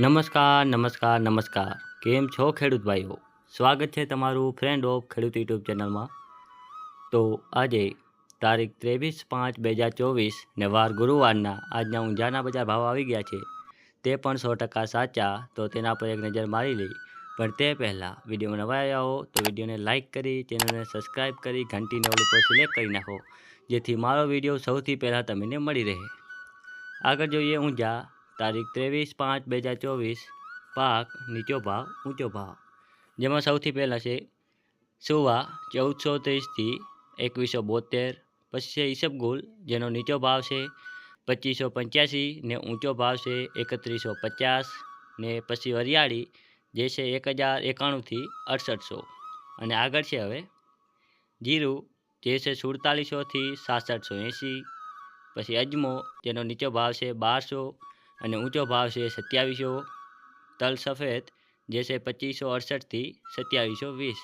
નમસ્કાર નમસ્કાર નમસ્કાર. કેમ છો ખેડૂત ભાઈઓ? સ્વાગત છે તમારું ફ્રેન્ડ ઓફ ખેડૂત યુટ્યુબ ચેનલમાં. તો આજે તારીખ ત્રેવીસ પાંચ બે હજાર ચોવીસ ને વાર ગુરુવારના આજના ઊંઝાના બજાર ભાવ આવી ગયા છે. તે પણ સો ટકા સાચા, તો તેના પર એક નજર મારી લઈ. પણ તે પહેલાં વીડિયો નવા આવ્યા હો, તો વિડીયોને લાઇક કરી, ચેનલને સબસ્ક્રાઈબ કરી, ઘંટીને ઓલ ઉપર સિલેક્ટ કરી નાખો, જેથી મારો વીડિયો સૌથી પહેલાં તમને મળી રહે. આગળ જોઈએ ઊંઝા તારીખ ત્રેવીસ પાંચ બે હજાર ચોવીસ, પાક નીચો ભાવ, ઊંચો ભાવ. જેમાં સૌથી પહેલાં છે સુવા ચૌદસો ત્રીસથી એકવીસો બોતેર પછી છે ઈસબગુલ જેનો નીચો ભાવ છે પચીસો પંચ્યાસી ને ઊંચો ભાવ છે એકત્રીસો પચાસ, ને પછી વરિયાળી, જે છે એક હજાર એકાણુંથી અડસઠસો. અને આગળ છે હવે જીરું, જે છે સુડતાલીસોથી સાસઠસો એંસી પછી અજમો, જેનો નીચો ભાવ છે બારસો અને ઊંચો ભાવ છે સત્યાવીસો તલ સફેદ જે છે પચીસો અડસઠથી સત્યાવીસો વીસ.